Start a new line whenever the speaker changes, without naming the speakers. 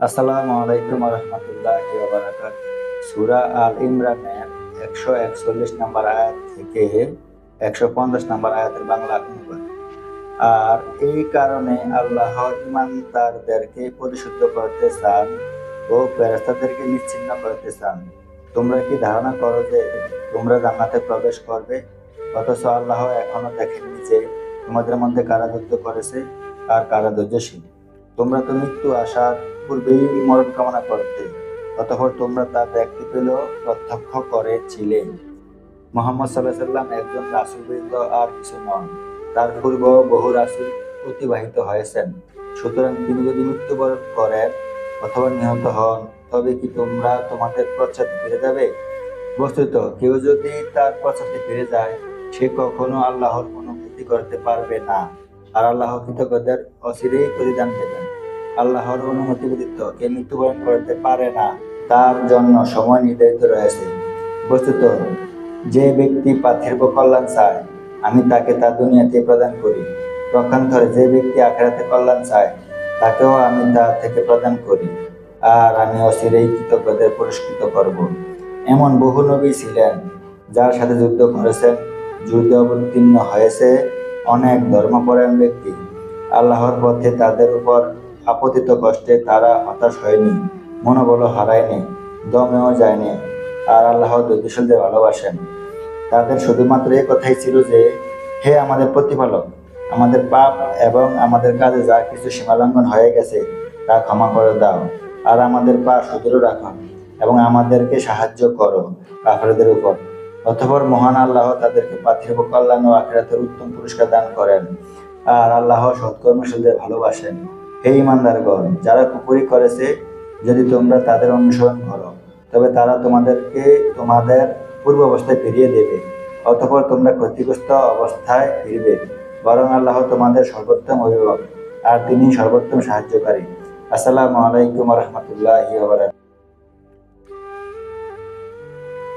আসসালামু আলাইকুম রহমতুল্লাহ সুরা আল ইমরানের একশো একচল্লিশ নম্বর আয়াত থেকে একশো পঞ্চাশ নম্বর আয়াতের বাংলা অনুবাদ। আর এই কারণে আল্লাহ ইমানদারদেরকে পরিশুদ্ধ করতে চান ও ফেরেস্তাদেরকে নিচ্ছিন্ন করতে চান। তোমরা কি ধারণা করো যে তোমরা জান্নাতে প্রবেশ করবে? অথচ আল্লাহ এখনও দেখেননি যে তোমাদের মধ্যে কারা যুদ্ধ করেছে আর কারা ধৈর্যশীল তোমরা তো মৃত্যু আসার পূর্বেই মরণ কামনা করতে, অতঃপর তোমরা তা দেখতে পেল, প্রত্যক্ষ করেছিলে। মোহাম্মদ সাল্লাহ সাল্লাম একজন রাসুলবৃন্দ আর কিছু নন। তার পূর্ব বহু রাসুল অতিবাহিত হয়েছেন। সুতরাং তিনি যদি মৃত্যুবরণ করেন অথবা নিহত হন, তবে কি তোমরা তোমাদের পশ্চাতে ফিরে যাবে? বস্তুত, কেউ যদি তার পশ্চাতে ফিরে যায়, সে কখনো আল্লাহর ক্ষতি করতে পারবে না। আর আল্লাহ কৃতজ্ঞদের অচিরেই প্রতিদান দেবেন। আল্লাহর অনুমতি ব্যতীত কে মৃত্যুবরণ করতে পারে না, তার জন্য সময় নির্ধারিত রয়েছে। বস্তুত, যে ব্যক্তি পার্থিব কল্যাণ চায়, আমি তাকে তা দুনিয়াতে প্রদান করি। পক্ষান্তরে যে ব্যক্তি আখেরাতে কল্যাণ চায়, তাকেও আমি তা থেকে প্রদান করি, আর আমি অচিরেই কৃতজ্ঞদের পুরস্কৃত করব। এমন বহু নবী ছিলেন, যার সাথে যুদ্ধ করেছেন, যুদ্ধ অবতীর্ণ হয়েছে অনেক ধর্মপরায়ণ ব্যক্তি। আল্লাহর পথে তাদের উপর আপতিত কষ্টে তারা হতাশ হয়নি, মনোবল হারায়নি, দমেও যায়নি, আর আল্লাহ দৈত্যশীলদের ভালোবাসেন। তাদের শুধুমাত্র এই কথাই ছিল যে, হে আমাদের প্রতিপালক, আমাদের পাপ এবং আমাদের কাজে যা কিছু সীমালঙ্ঘন হয়ে গেছে, তা ক্ষমা করে দাও, আর আমাদের পা সুদৃঢ় রাখো এবং আমাদেরকে সাহায্য করো কাফেরদের উপর। অতঃপর মহান আল্লাহ তাদেরকে পার্থিব কল্যাণ ও আখিরাতের উত্তম পুরস্কার দান করেন, আর আল্লাহ সৎকর্মশীলদের ভালোবাসেন। হে ইমানদারগণ, যারা কুপুরি করেছে, যদি তোমরা তাদের অনুসরণ করো, তবে তারা তোমাদেরকে তোমাদের পূর্ব অবস্থায় ফিরিয়ে দেবে, অতপর তোমরা ক্ষতিগ্রস্ত অবস্থায় ফিরবে, বরং আল্লাহ তোমাদের সর্বোত্তম অভিভাবক, আর তিনি সর্বোত্তম সাহায্যকারী। আসসালামু আলাইকুম রহমতুল্লাহ